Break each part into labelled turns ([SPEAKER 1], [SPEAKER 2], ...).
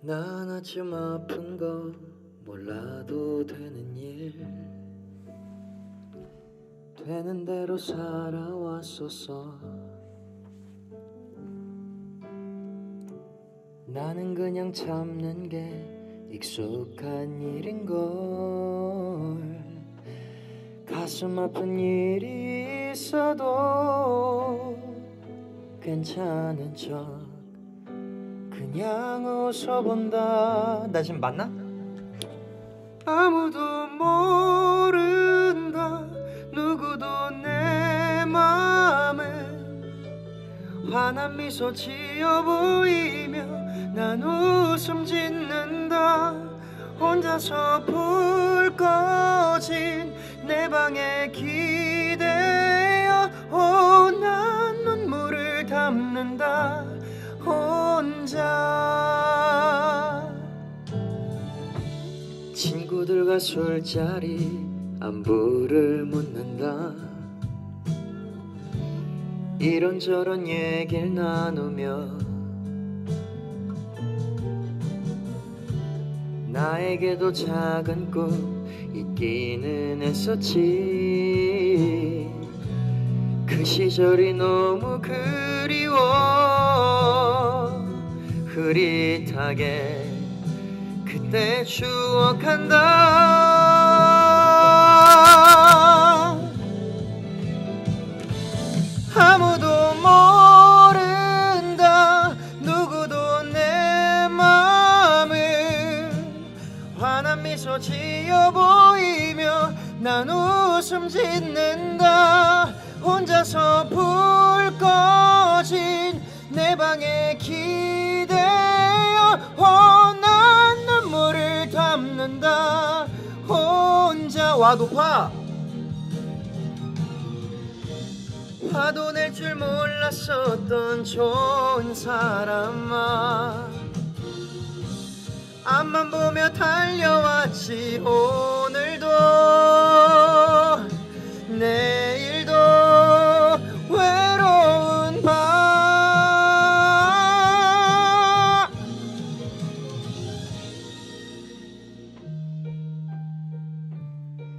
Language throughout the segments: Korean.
[SPEAKER 1] 난 아침 아픈 거 몰라도 되는 일. 되는 대로 살아왔었어 나는 그냥 참는 게 익숙한 일인걸. 가슴 아픈 일이 있어도 괜찮은 척 그냥 웃어본다. 나 지금 맞나? 아무도 모른다. 누구도 내 맘에 환한 미소 지어 보이며 난 웃음 짓는다. 혼자서 불 꺼진 내 방에 기대어 오난 눈물을 담는다 친구들과 술자리 안부를 묻는다. 이런저런 얘기를 나누며 나에게도 작은 꿈 있기는 했었지. 그 시절이 너무 그리워. 흐릿하게 그때 추억한다 아무도 모른다. 누구도 내 맘을 환한 미소 지어 보이며 난 웃음 짓는다. 혼자서 불 꺼진 내 방에 기대어 혼난 눈물을 담는다. 혼자 와 높아 화도 낼 줄 몰랐었던 좋은 사람아. 앞만 보며 달려왔지 오늘도. 내일도 외로운 밤.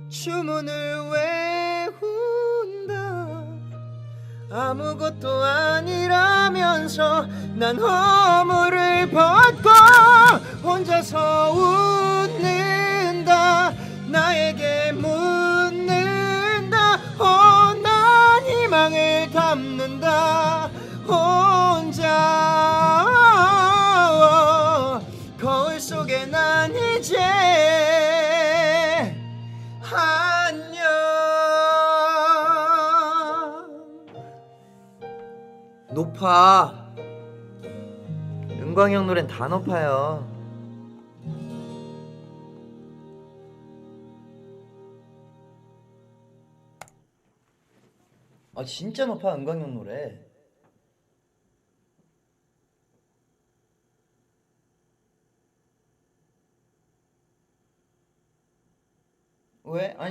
[SPEAKER 1] 주문을 외 아무것도 아니라면서 난 허물을 벗고 혼자서 웃는다. 나에게 묻는다. 혼난 희망을 담는다. 혼자 높아. 은광이 형 노래는 다 높아요. 아 진짜 높아 은광이 형 노래. 왜? 아니